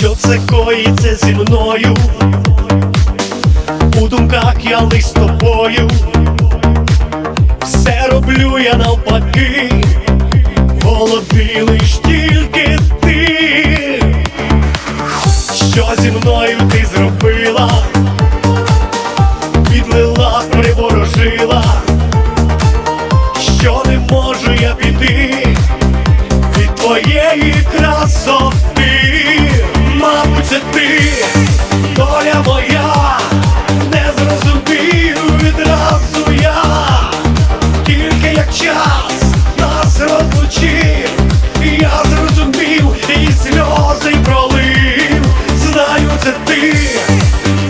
що це коїться зі мною. У думках я лиш з тобою, все роблю я навпаки, голові лиш тільки ти, що зі мною ти зробила, підлила, приворожила, що не можу я піти як час нас розлучив, я зрозумів і сльози пролив, знаю, це ти,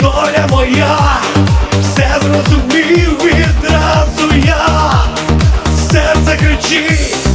доля моя, все зрозумів відразу я, серце кричить,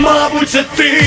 Мабуть, це ти